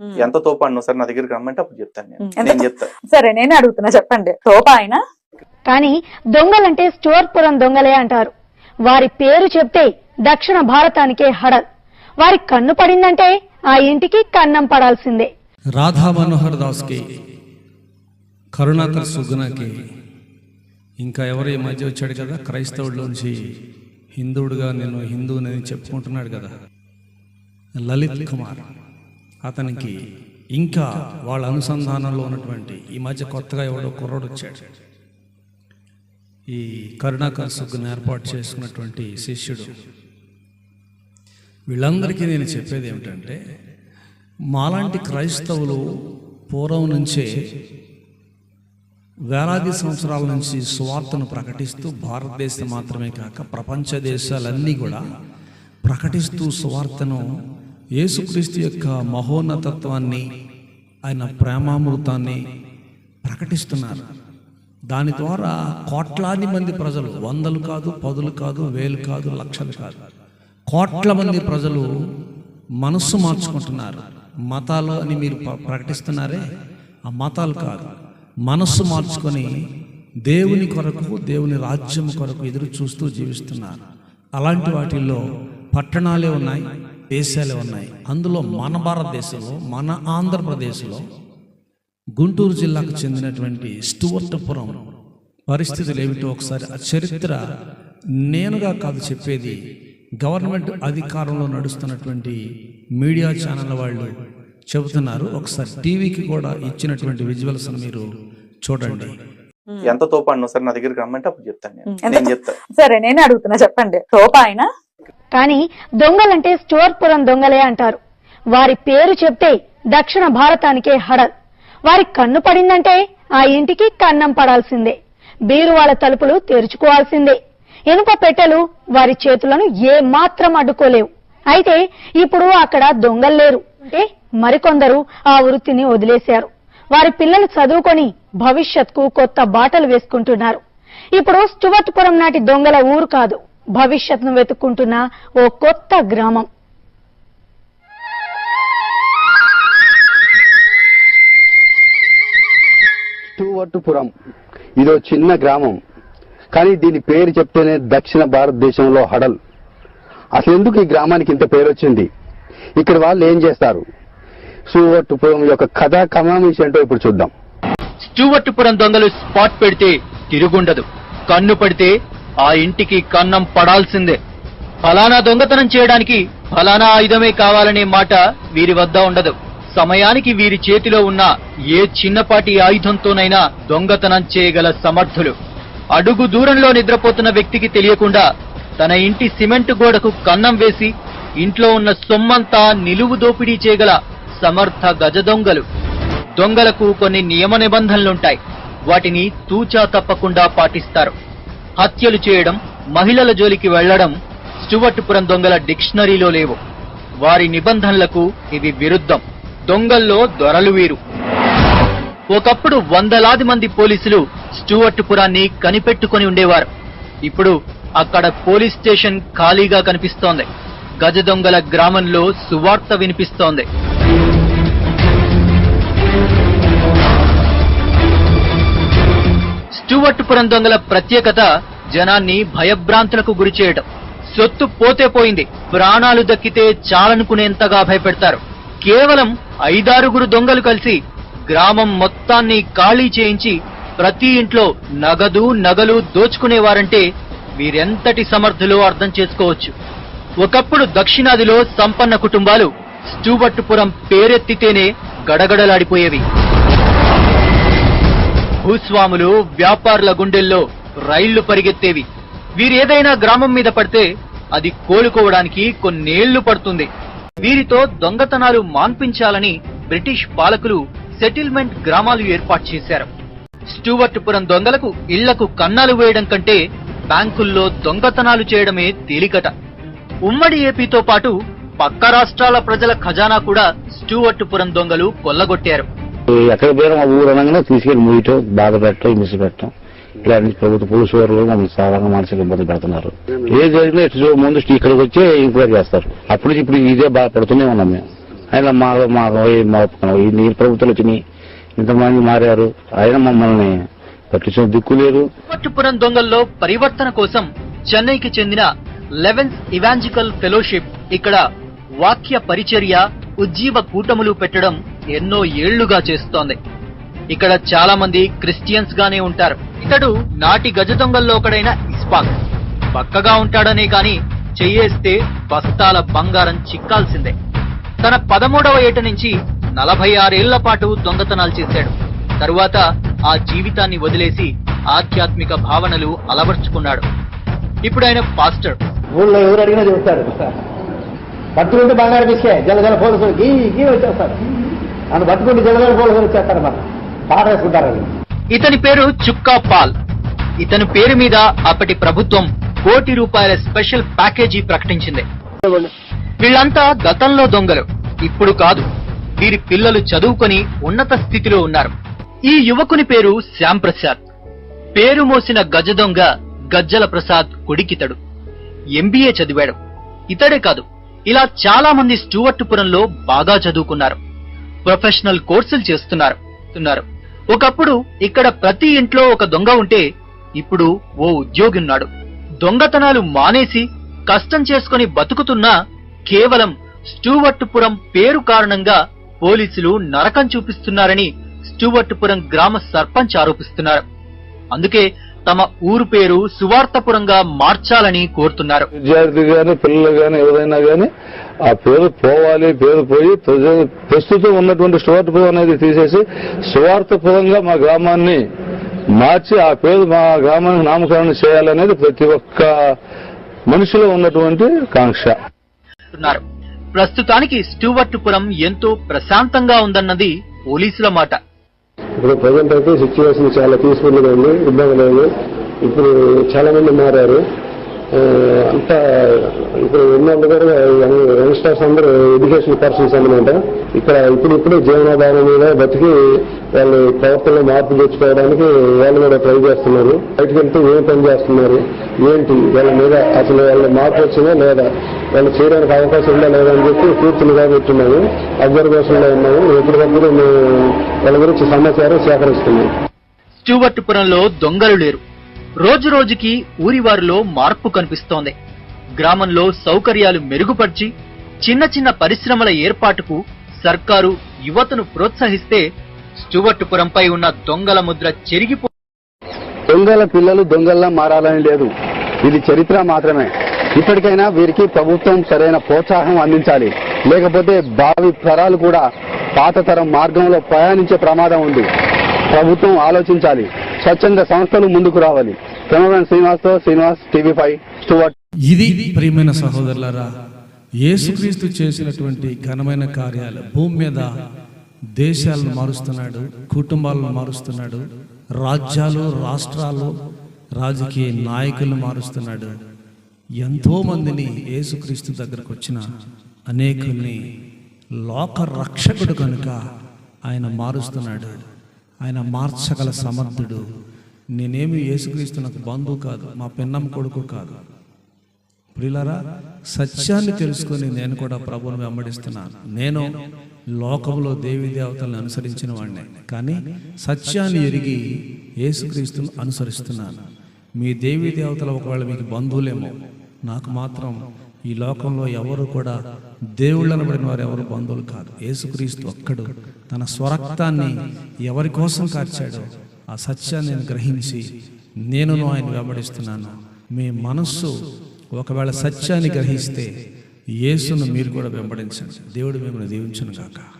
ఎంత తోపు అన్న సార్ నా దగ్గరికి రమ్మంటే అప్పుడు చెప్తాను నేను. ఎంత నేను చెప్తా. సరే నేనే అడుగుతున్నా చెప్పండి. తోప ఆయన? కానీ దొంగలంటే స్టోర్పురం దొంగలే అంటారు. వారి పేరు చెప్తే దక్షిణ భారతానికే హడల్. వారి కన్ను పడిందంటే ఆ ఇంటికి కన్నం పడాల్సిందే. రాధా మనోహర్ దాస్కి కరుణాకర్ సుగుణకి ఇంకా ఎవరు ఈ మధ్య వచ్చాడు కదా? క్రైస్తవుడిలోంచి హిందువుడుగా నేను హిందువునని చెప్పుకుంటున్నాడు కదా? లలిత్ కుమార్. అతనికి ఇంకా వాళ్ళ అనుసంధానంలో ఉన్నటువంటి ఈ మధ్య కొత్తగా ఎవడో కుర్రోడు వచ్చాడు. ఈ కరుణాకర్ సుగ్గును ఏర్పాటు చేసుకున్నటువంటి శిష్యుడు. వీళ్ళందరికీ నేను చెప్పేది ఏమిటంటే మాలాంటి క్రైస్తవులు పూర్వం నుంచే వేలాది సంవత్సరాల నుంచి సువార్తను ప్రకటిస్తూ భారతదేశం మాత్రమే కాక ప్రపంచ దేశాలన్నీ కూడా ప్రకటిస్తూ సువార్తను యేసుక్రీస్తు యొక్క మహోన్నతత్వాన్ని ఆయన ప్రేమామృతాన్ని ప్రకటిస్తున్నారు. దాని ద్వారా కోట్లాది మంది ప్రజలు వందలు కాదు పదులు కాదు వేలు కాదు లక్షలు కాదు కోట్ల మంది ప్రజలు మనస్సు మార్చుకుంటున్నారు. మతాలు అని మీరు ప్రకటిస్తున్నారే? ఆ మతాలు కాదు. మనస్సు మార్చుకొని దేవుని కొరకు దేవుని రాజ్యం కొరకు ఎదురు చూస్తూ జీవిస్తున్నారు. అలాంటి వాటిల్లో పట్టణాలే ఉన్నాయి. దేశాలే ఉన్నాయి. అందులో మన భారతదేశంలో మన ఆంధ్రప్రదేశ్లో గుంటూరు జిల్లాకు చెందినటువంటి స్టువర్టపురం పరిస్థితులు ఏమిటో ఒకసారి ఆ చరిత్ర నేనుగా కాదు చెప్పేది గవర్నమెంట్ అధికారంలో నడుస్తున్నటువంటి మీడియా ఛానల్ వాళ్ళు చెబుతున్నారు. ఒకసారి టీవీకి కూడా ఇచ్చినటువంటి విజువల్స్ మీరు చూడండి. ఎంత తోపు అన్న సార్ నా దగ్గరికి రమ్మంటే అప్పుడు చెప్తాను నేను. సరే నేనే అడుగుతున్నా చెప్పండి. తోప ఆయన? కానీ దొంగలంటే స్టోర్పురం దొంగలే అంటారు. వారి పేరు చెప్తే దక్షిణ భారతానికే హడల్. వారి కన్ను పడిందంటే ఆ ఇంటికి కన్నం పడాల్సిందే. బీరువాల తలుపులు తెరుచుకోవాల్సిందే. ఇనుప పెట్టెలు వారి చేతులను ఏ మాత్రం అడ్డుకోలేవు. అయితే ఇప్పుడు అక్కడ దొంగలు లేరు. అంటే మరికొందరు ఆ వృత్తిని వదిలేశారు. వారి పిల్లలు చదువుకొని భవిష్యత్కు కొత్త బాటలు వేసుకుంటున్నారు. ఇప్పుడు స్టువర్ట్పురం నాటి దొంగల ఊరు కాదు. భవిష్యత్ను వెతుక్కుంటున్న ఓ కొత్త గ్రామం. స్టూవర్టుపురం ఇదో చిన్న గ్రామం. కానీ దీని పేరు చెప్తేనే దక్షిణ భారతదేశంలో హడల్. అసలు ఎందుకు ఈ గ్రామానికి ఇంత పేరు వచ్చింది? ఇక్కడ వాళ్ళు ఏం చేస్తారు? స్టూవర్టుపురం యొక్క కథా కమామిషి ఏంటో ఇప్పుడు చూద్దాం. స్టూవర్టుపురం దొంగలు స్పాట్ పెడితే తిరుగుండదు. కన్ను పడితే ఆ ఇంటికి కన్నం పడాల్సిందే. ఫలానా దొంగతనం చేయడానికి ఫలానా ఆయుధమే కావాలనే మాట వీరి వద్ద ఉండదు. సమయానికి వీరి చేతిలో ఉన్న ఏ చిన్నపాటి ఆయుధంతోనైనా దొంగతనం చేయగల సమర్థులు. అడుగు దూరంలో నిద్రపోతున్న వ్యక్తికి తెలియకుండా తన ఇంటి సిమెంట్ గోడకు కన్నం వేసి ఇంట్లో ఉన్న సొమ్మంతా నిలువు దోపిడీ చేయగల సమర్థ గజ దొంగలు. దొంగలకు కొన్ని నియమ నిబంధనలుంటాయి. వాటిని తూచా తప్పకుండా పాటిస్తారు. హత్యలు చేయడం మహిళల జోలికి వెళ్ళడం స్టువర్ట్పురం దొంగల డిక్షనరీలో లేవు. వారి నిబంధనలకు ఇవి విరుద్ధం. దొంగల్లో దొరలు వీరు. ఒకప్పుడు వందలాది మంది పోలీసులు స్టూవర్ట్పురాన్ని కనిపెట్టుకొని ఉండేవారు. ఇప్పుడు అక్కడ పోలీస్ స్టేషన్ ఖాళీగా కనిపిస్తోంది. గజ దొంగల గ్రామంలో సువార్త వినిపిస్తోంది. స్టూవర్ట్పురం దొంగల ప్రత్యేకత జనాన్ని భయభ్రాంతులకు గురిచేయడం సొత్తు పోతే పోయింది. ప్రాణాలు దక్కితే చాలనుకునేంతగా భయపెడతారు. కేవలం ఐదారుగురు దొంగలు కలిసి గ్రామం మొత్తాన్ని ఖాళీ చేయించి ప్రతి ఇంట్లో నగదు నగలు దోచుకునేవారంటే వీరెంతటి సమర్థులో అర్థం చేసుకోవచ్చు. ఒకప్పుడు దక్షిణాదిలో సంపన్న కుటుంబాలు స్టూబట్టుపురం పేరెత్తితేనే గడగడలాడిపోయేవి. భూస్వాములు వ్యాపారుల గుండెల్లో రైళ్ళు పరిగెత్తేవి. వీరేదైనా గ్రామం మీద పడితే అది కోలుకోవడానికి కొన్నేళ్ళు పడుతుంది. వీరితో దొంగతనాలు మాన్పించాలని బ్రిటిష్ పాలకులు సెటిల్మెంట్ గ్రామాలు ఏర్పాటు చేశారు. స్టూవర్ట్పురం దొంగలకు ఇళ్ళకు కన్నాలు వేయడం కంటే బ్యాంకుల్లో దొంగతనాలు చేయడమే తేలికట. ఉమ్మడి ఏపీతో పాటు పక్క రాష్ట్రాల ప్రజల ఖజానా కూడా స్టూవర్ట్పురం దొంగలు కొల్లగొట్టారు. ఎక్కడ పోయినా మా ఊరు అనగానే తీసుకెళ్ళి ముయ్యటం బాధ పెట్టడం హింస పెట్టడం ఇలాంటి ప్రభుత్వ పోలీసు వారు మమ్మల్ని సాధారణ మానసిక ఇబ్బంది పెడుతున్నారు. ఏ జరిగినా ఇటు చూ- ముందు ఇక్కడికి వచ్చి ఎంక్వైరీ చేస్తారు. అప్పుడు ఇప్పుడు ఇదే బాధపడుతూనే ఉన్నాం మేము. ఆయన మా మా మా ఈ ప్రభుత్వాలు వచ్చినాయి. ఇంతమంది మారారు. ఆయన మమ్మల్ని పట్టించిన దిక్కు లేదు. పట్టుపురం దొంగల్లో పరివర్తన కోసం చెన్నైకి చెందిన లెవెన్స్ ఇవాంజికల్ ఫెలోషిప్ ఇక్కడ వాక్య పరిచర్య ఉజ్జీవ కూటములు పెట్టడం ఎన్నో ఏళ్ళుగా చేస్తోంది. ఇక్కడ చాలా మంది క్రిస్టియన్స్ గానే ఉంటారు. ఇతడు నాటి గజ దొంగల్లో ఒకడైన ఇస్పాక్. పక్కగా ఉంటాడనే కాని చెయ్యేస్తే బస్తాల బంగారం చిక్కాల్సిందే. తన పదమూడవ ఏట నుంచి నలభై ఆరేళ్ళ పాటు దొంగతనాలు చేశాడు. తరువాత ఆ జీవితాన్ని వదిలేసి ఆధ్యాత్మిక భావనలు అలవర్చుకున్నాడు. ఇప్పుడు ఆయన పాస్టర్. ఊళ్ళో ఎవరు అడిగినా చెబుతారు పట్టుకుంటే బంగారు పిస్తే జల పోలీసులు గీ గీ వచ్చేస్తారు. నన్ను పట్టుకుంటే జగదాలు పోలీసులు వచ్చేస్తారు మరి. పాట వేసుకుంటారు ఇతని పేరు చుక్కా పాల్. ఇతని పేరు మీద అప్పటి ప్రభుత్వం కోటి రూపాయల స్పెషల్ ప్యాకేజీ ప్రకటించింది. వీళ్ళంతా గతంలో దొంగలు ఇప్పుడు కాదు. వీరి పిల్లలు చదువుకొని ఉన్నత స్థితిలో ఉన్నారు. ఈ యువకుని పేరు శ్యామ్ ప్రసాద్. పేరు మోసిన గజ దొంగ గజ్జల ప్రసాద్ కొడికితడు. ఎంబీఏ చదివాడు. ఇతడే కాదు ఇలా చాలా మంది స్టూవర్టుపురంలో బాగా చదువుకున్నారు. ప్రొఫెషనల్ కోర్సులు చేస్తున్నారు ఒకప్పుడు ఇక్కడ ప్రతి ఇంట్లో ఒక దొంగ ఉంటే ఇప్పుడు ఓ ఉద్యోగి ఉన్నాడు దొంగతనాలు మానేసి కష్టం చేసుకొని బతుకుతున్నా కేవలం స్టూవర్టుపురం పేరు కారణంగా పోలీసులు నరకం చూపిస్తున్నారని స్టూవర్టుపురం గ్రామ సర్పంచ్ ఆరోపిస్తున్నారు. అందుకే తమ ఊరు పేరు సువార్తపురంగా మార్చాలని కోరుతున్నారు. విద్యార్థి గాని పిల్లలు గాని ఎవరైనా గాని ఆ పేరు పోవాలి పేరు పోయి ప్రస్తుతం ఉన్నటువంటి సువార్తపురం అనేది తీసేసి సువార్తపురంగా మా గ్రామాన్ని మార్చి ఆ పేరు మా గ్రామానికి నామకరణం చేయాలనేది ప్రతి ఒక్క మనిషిలో ఉన్నటువంటి కాంక్ష. ప్రస్తుతానికి స్టూవర్టుపురం ఎంతో ప్రశాంతంగా ఉందన్నది పోలీసుల మాట. ఇప్పుడు ప్రజెంట్ అయితే సిచ్యువేషన్ చాలా పీస్ఫుల్గా ఉంది ఇబ్బంది లేదు. ఇప్పుడు చాలా మంది మారారు. అంతా ఇప్పుడు ఉన్నోళ్ళు యంగ్స్టర్స్ అందరూ ఎడ్యుకేషన్ పర్సన్స్ అనమాట ఇక్కడ ఇప్పుడు ఇప్పుడు జీవనాధారం మీద బతికి వాళ్ళు ప్రవర్తనలో మార్పు తెచ్చుకోవడానికి వాళ్ళు కూడా ట్రై చేస్తున్నారు. బయటకు వెళ్తే ఏం పని చేస్తున్నారు? ఏంటి? వాళ్ళ మీద అసలు వాళ్ళ మార్పు వచ్చినా లేదా? వాళ్ళు చేయడానికి అవకాశం ఉందా లేదా అని చెప్పి పూర్తులుగా పెట్టున్నాము అబ్జర్వేషన్లో ఉన్నాము. ఎప్పటికప్పుడు మేము వాళ్ళ గురించి సమాచారం సేకరిస్తున్నాం. స్టూవర్టుపురంలో దొంగలు లేరు. రోజు రోజుకి ఊరివారిలో మార్పు కనిపిస్తోంది. గ్రామంలో సౌకర్యాలు మెరుగుపరిచి చిన్న చిన్న పరిశ్రమల ఏర్పాటుకు సర్కారు యువతను ప్రోత్సహిస్తే స్టూవర్టుపురంపై ఉన్న దొంగల ముద్ర చెరిగిపో దొంగల పిల్లలు దొంగల్లా మారాలని లేదు. ఇది చరిత్ర మాత్రమే. ఇప్పటికైనా వీరికి ప్రభుత్వం సరైన ప్రోత్సాహం అందించాలి. లేకపోతే భావి తరాలు కూడా పాత తరం మార్గంలో ప్రయాణించే ప్రమాదం ఉంది. ప్రభుత్వం ఆలోచించాలి. స్వచ్ఛంద సంస్థలు ముందుకు రావాలి. కెమెరామెన్ శ్రీనివాస్తో శ్రీనివాస్ టీవీ ఫైవ్ స్టూవర్ట్ ఇది ప్రియమైన సహోదరులారా యేసుక్రీస్తు చేసినటువంటి ఘనమైన కార్యాలు భూమి మీద దేశాలను మారుస్తున్నాడు కుటుంబాలను మారుస్తున్నాడు రాజ్యాలు రాష్ట్రాలు రాజకీయ నాయకులను మారుస్తున్నాడు. ఎంతో మందిని యేసుక్రీస్తు దగ్గరకు వచ్చిన అనేకుల్ని లోక రక్షకుడు కనుక ఆయన మారుస్తున్నాడు. ఆయన మార్చగల సమర్థుడు. నేనేమి యేసుక్రీస్తు నాకు బంధువు కాదు మా పిన్నమ్మ కొడుకు కాదు. ప్రిలరా సత్యాన్ని తెలుసుకొని నేను కూడా ప్రభువును వెంబడిస్తున్నాను నేను లోకంలో దేవి దేవతలను అనుసరించిన వాడిని. కానీ సత్యాన్ని ఎరిగి యేసుక్రీస్తును అనుసరిస్తున్నాను. మీ దేవి దేవతలు ఒకవేళ మీకు బంధువులేమో నాకు మాత్రం ఈ లోకంలో ఎవరు కూడా దేవుళ్ళు అనబడిన వారు ఎవరు? బంధువులు కాదు. యేసుక్రీస్తు ఒక్కడు. తన స్వరక్తాన్ని ఎవరి కోసం కార్చాడో ఆ సత్యాన్ని నేను గ్రహించి నేను ఆయన వెంబడిస్తున్నాను. మీ మనస్సు ఒకవేళ సత్యాన్ని గ్రహిస్తే యేసును మీరు కూడా వెంబడించండి. దేవుడు మిమ్మల్ని దీవించను కాక